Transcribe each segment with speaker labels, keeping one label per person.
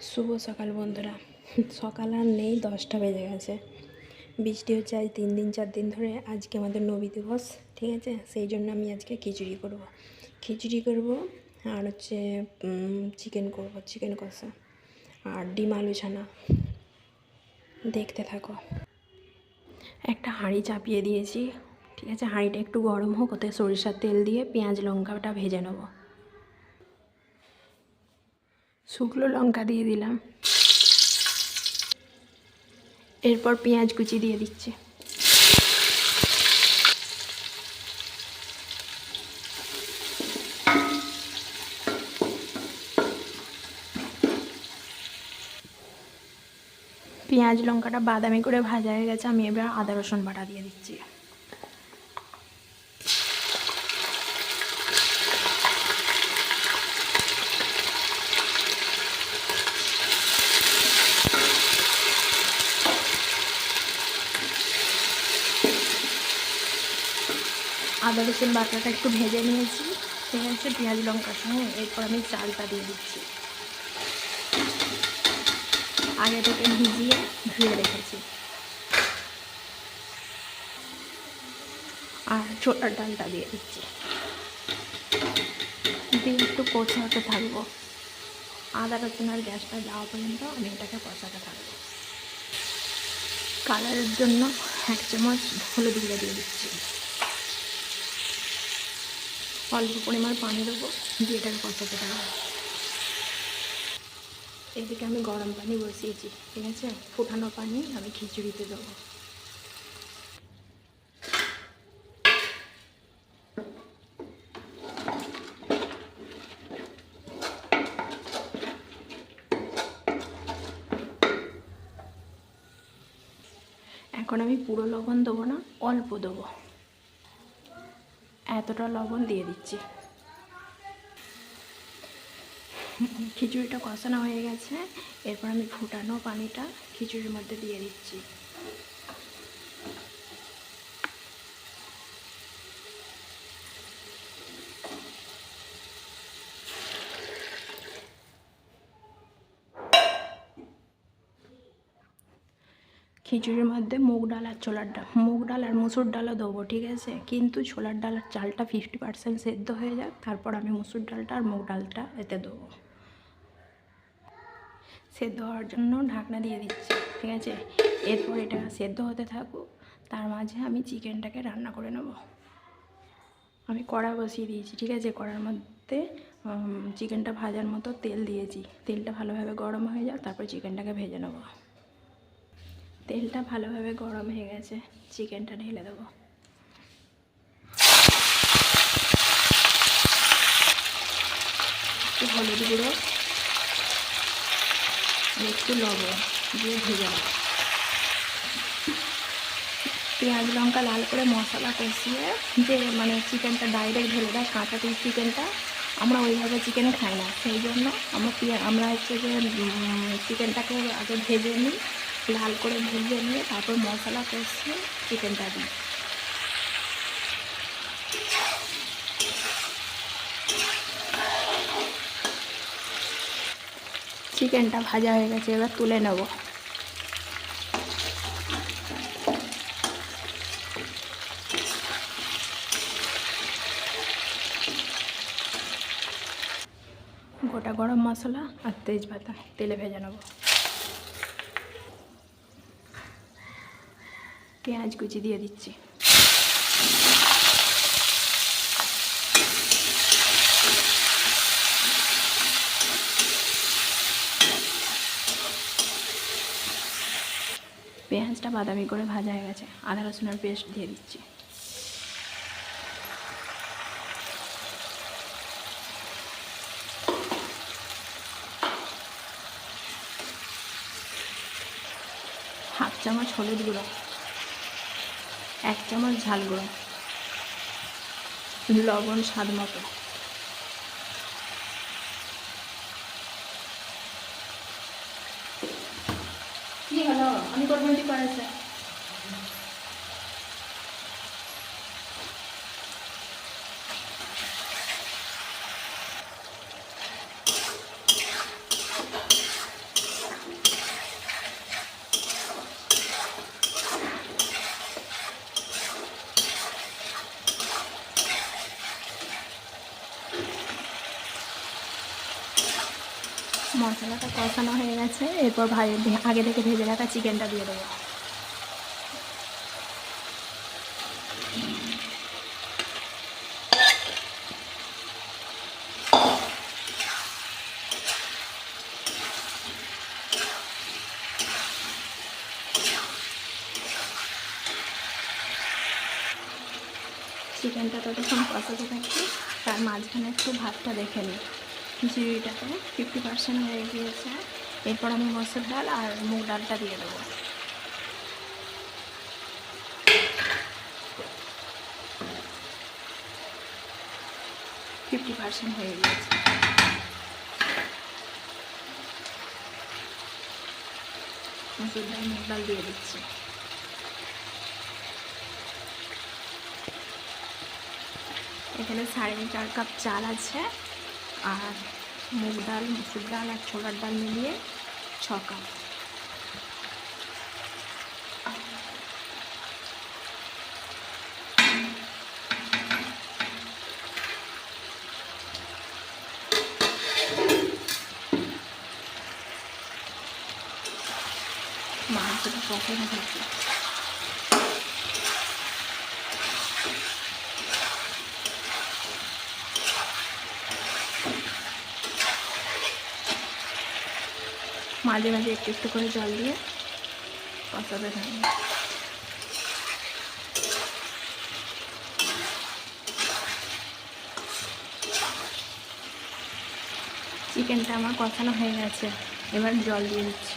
Speaker 1: শুভ সকাল বন্ধুরা। সকাল আর নেই, দশটা বেজে গেছে। বৃষ্টি হচ্ছে আজ তিন দিন, চার দিন ধরে। আজকে আমাদের নবী দিবস, ঠিক আছে? সেই জন্য আমি আজকে খিচুড়ি করব। খিচুড়ি করব আর হচ্ছে চিকেন করব চিকেন কষা আর ডিম আলু ছানা। দেখতে থাকো। একটা হাঁড়ি চাপিয়ে দিয়েছি, ঠিক আছে? হাঁড়িটা একটু গরম হোক, ওতে সরিষার তেল দিয়ে পেঁয়াজ লঙ্কাটা ভেজে নেব। শুকনো লঙ্কা দিয়ে দিলাম। এরপর পেঁয়াজ কুচি দিয়ে দিচ্ছি। পেঁয়াজ, লঙ্কাটা বাদামি করে ভাজা হয়ে গেছে, আমি এবার আদা রসুন বাটা দিয়ে দিচ্ছি। আদা, রসুন বাটাটা একটু ভেজে নিয়েছি। ঠিক আছে পেঁয়াজ, লঙ্কার সঙ্গে। এরপর আমি চালটা দিয়ে দিচ্ছি। আগে থেকে ভিজিয়ে ধুয়ে রেখেছি। আর ছোটার ডালটা দিয়ে দিচ্ছি। দিয়ে একটু কষাতে থাকব। আদা, রসুন আর গ্যাসটা যাওয়া পর্যন্ত আমি এটাকে কষাতে থাকব। কালারের জন্য এক চামচ হলুদ গুঁড়ো দিয়ে দিচ্ছি। অল্প পরিমাণ পানি দেবো, দিয়ে এটাকে কষাতে থাকব এদিকে আমি গরম পানি বসিয়েছি, ঠিক আছে? ফুটানো পানি আমি খিচুড়িতে দেবো। এখন আমি পুরো লবণ দেবো না, অল্প দেবো। এতটা লবণ দিয়ে দিচ্ছি? খিচুড়িটা কষানো হয়ে গেছে। এরপর আমি ফুটানো পানিটা খিচুড়ির মধ্যে দিয়ে দিচ্ছি। খিচুড়ির মধ্যে মুগ ডাল আর ছোলার ডাল। মুগ ডাল আর মুসুর ডালও দেবো, ঠিক আছে? কিন্তু ছোলার ডাল আর চালটা ফিফটি পার্সেন্ট সেদ্ধ হয়ে যাক, তারপর আমি মুসুর ডালটা আর মুগ ডালটা এতে দেবো। সেদ্ধ হওয়ার জন্য ঢাকনা দিয়ে দিচ্ছি, ঠিক আছে? এরপর এটা সেদ্ধ হতে থাকুক, তার মাঝে আমি চিকেনটাকে রান্না করে নেব। আমি কড়া বসিয়ে দিয়েছি, ঠিক আছে? কড়ার মধ্যে চিকেনটা ভাজার মতো তেল দিয়েছি। তেলটা ভালোভাবে গরম হয়ে যাক, তারপর চিকেনটাকে ভেজে নেব। তেলটা ভালোভাবে গরম হয়ে গেছে। চিকেনটা ঢেলে দেবো। একটু হলুদ গুঁড়ো একটু লবণ দিয়ে ভেজে নেব। পেঁয়াজ লঙ্কা লাল করে মশলা কষিয়ে যে মানে চিকেনটা ডাইরেক্ট ঢেলে দেয় কাঁচা চিকেনটা, আমরা ওইভাবে চিকেন খাই না। সেই জন্য আমরা আমরা হচ্ছে যে চিকেনটাকে আগে ভেজে নিই। লাল করে ভেজে নিয়ে তারপর মশলা কষিয়ে চিকেনটা দিই। চিকেনটা ভাজা হয়ে গেছে, এবার তুলে নেব। গোটা গরম মশলা আর তেজপাতা, তেলে ভেজে নেব। পেঁয়াজ কুচি দিয়ে দিচ্ছি। পেঁয়াজটা বাদামি করে ভাজা হয়ে গেছে। আদা রসুনের পেস্ট দিয়ে দিচ্ছি। হাফ চামচ হলুদ গুঁড়ো। এক চামচ ঝাল গুঁড়ো। লবণ স্বাদ মতো। কি হলো? আমি করব করেছে। মশলাটা কষানো হয়ে গেছে, এরপর ভাই আগে থেকে ভেজে রাখা চিকেনটা দিয়ে দেবো। চিকেনটা ততক্ষণ কষাতে থাকি, তার মাঝখানে একটু ভাতটা দেখে নিই। খিচুড়িটাতে ফিফটি পার্সেন্ট হয়ে গিয়েছে। এরপর আমি মসুর ডাল আর মুগ ডালটা দিয়ে দেবো। ফিফটি পার্সেন্ট হয়ে গিয়েছে। মসুর ডাল, মুগ ডাল দিয়ে দিচ্ছি। এখানে সাড়ে চার কাপ চাল আছে। আর মুগ ডাল মুসুর ডাল আর ছোলার ডাল মিলিয়ে ছ কাপ। মাংসটা কখনো থাকে মাঝে মাঝে একটু একটু করে জল দিয়ে কষাতে থাকবে চিকেনটা আমার কষানো হয়ে গেছে। এবার জল দিয়ে দিচ্ছি।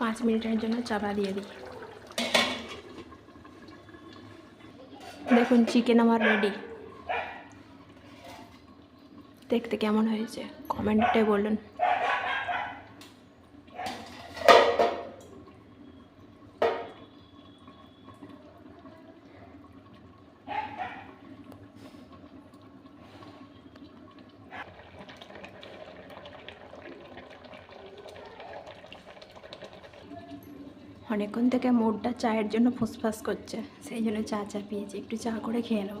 Speaker 1: পাঁচ মিনিটের জন্য চাপা দিয়ে দিই। দেখুন চিকেন আমার রেডি দেখতে কেমন হয়েছে? কমেন্টে বলুন। অনেকক্ষণ থেকে মোড়টা চায়ের জন্য ফুসফাস করছে, সেই জন্য চা চা পিয়েছি একটু চা করে খেয়ে নেব।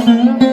Speaker 2: Thank you.